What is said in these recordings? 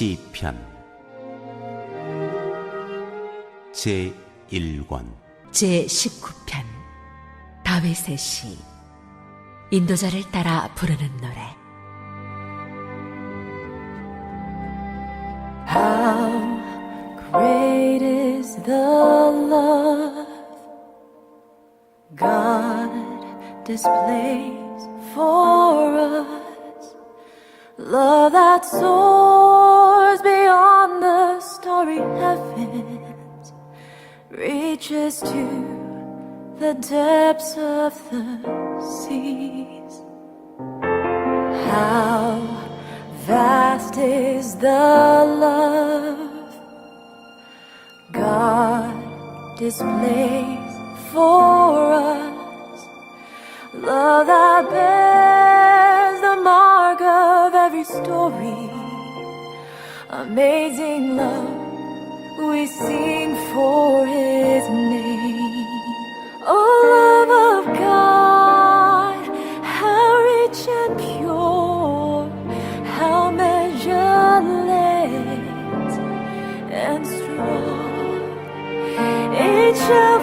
시편 제 1권 제 19편 다윗의 시 인도자를 따라 부르는 노래 How great is the love God displays for us. Love that soars beyond the starry heavens, reaches to the depths of the seas. How vast is the love God displays for Amazing love we sing for His name. Oh, love of God, how rich and pure, how measureless and strong. It shall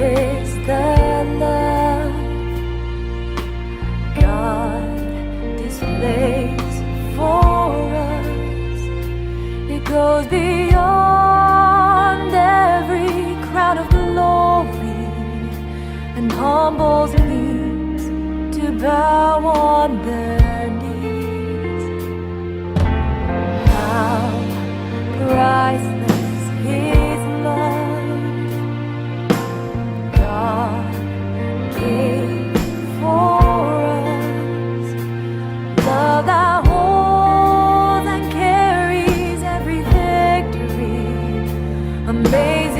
the love God displays for us? It goes beyond every crown of glory and humbles knees to bow on their Amazing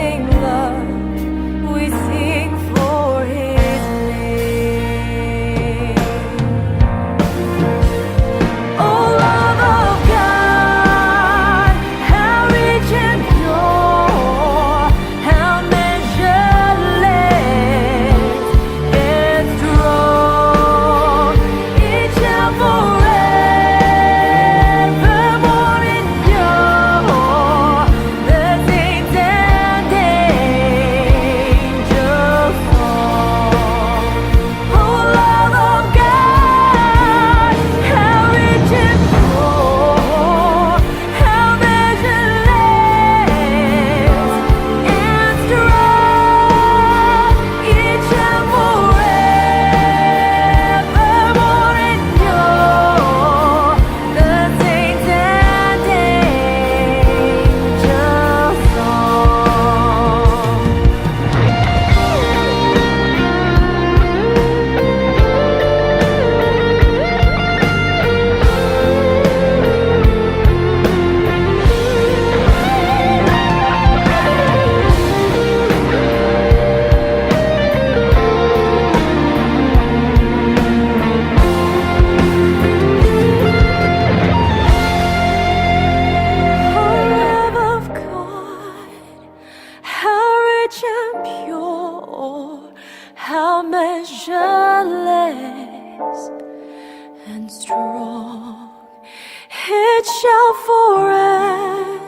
It shall forevermore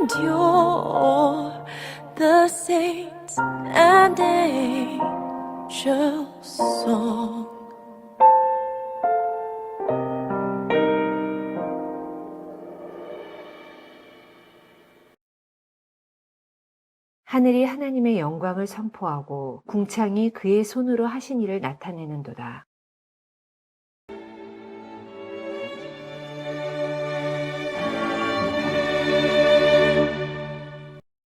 endure. The saints and angels song. 하늘이 하나님의 영광을 선포하고 궁창이 그의 손으로 하신 일을 나타내는도다.